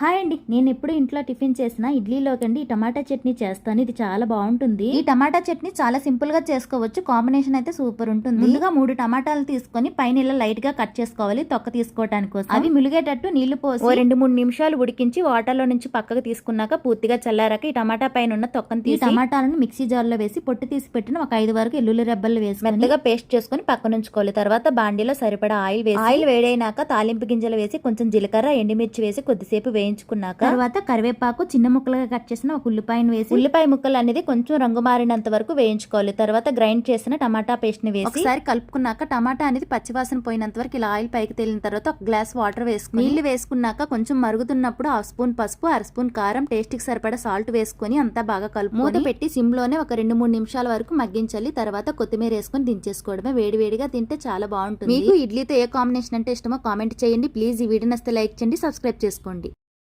Hi అండి. నేను ఎప్పుడు ఇంట్లో టిఫిన్ చేసిన ఇడ్లీలోకి అండి ఈ టమాటా చట్నీ చేస్తాను. ఇది చాలా బాగుంటుంది. ఈ టమాటా చట్నీ చాలా సింపుల్గా చేసుకోవచ్చు. కాంబినేషన్ అయితే సూపర్ ఉంటుంది. ముందుగా మూడు టమాటాలు తీసుకొని పైన ఇలా లైట్గా కట్ చేసుకోవాలి. తొక్క తీసుకోవడానికి కోసం. అవి ములిగేటట్టు నీళ్ళు పోసి ఓ రెండు మూడు నిమిషాలు ఉడికించి వాటర్లో నుంచి పక్కకు తీసుకున్నాక పూర్తిగా చల్లారాక ఈ టమాటా పైన ఉన్న తొక్కను తీసి టమాటాలను మిక్సీ జార్లో వేసి పొట్టు తీసి పెట్టిన ఒక ఐదు వరకు ఎల్లుల్లి రెబ్బలు వేసి మెత్తగా పేస్ట్ చేసుకొని పక్కన ఉంచుకోవాలి. తర్వాత బాండీలో సరిపడా ఆయిల్ వేసి ఆయిల్ వేడైనాక తాలింపు గింజలు వేసి కొంచెం జీలకర్ర ఎండుమిర్చి వేసి కొద్దిసేపు వేయించుకున్నాక తర్వాత కరివేపాకు చిన్న ముక్కలుగా కట్ చేసిన ఒక ఉల్లిపాయను వేసి ఉల్లిపాయ ముక్కలు అనేది కొంచెం రంగు మారినంత వరకు వేయించుకోవాలి. తర్వాత గ్రైండ్ చేసిన టమాటా పేస్ట్ని వేసి ఒకసారి కలుపుకున్నాక టమాటా అనేది పచ్చివాసన పోయినంత వరకు ఇలా ఆయిల్ పైకి తేలిన తర్వాత ఒక గ్లాస్ వాటర్ వేసుకుని నీళ్ళు వేసుకున్నాక కొంచెం మరుగుతున్నప్పుడు హాఫ్ స్పూన్ పసుపు అర స్పూన్ కారం టేస్ట్కి సరిపడా సాల్ట్ వేసుకొని అంతా బాగా కలుపు మూత పెట్టి సిమ్లోనే ఒక రెండు మూడు నిమిషాల వరకు మగ్గించాలి. తర్వాత కొత్తిమీర వేసుకొని దించేసుకోవడమే. వేడి వేడిగా తింటే చాలా బాగుంటుంది. మీకు ఇడ్లీతో ఏ కాంబినేషన్ అంటే ఇష్టమో కామెంట్ చేయండి. ప్లీజ్ ఈ వీడియో నస్తే లైక్ చేయండి సబ్స్క్రైబ్ చేసుకోండి.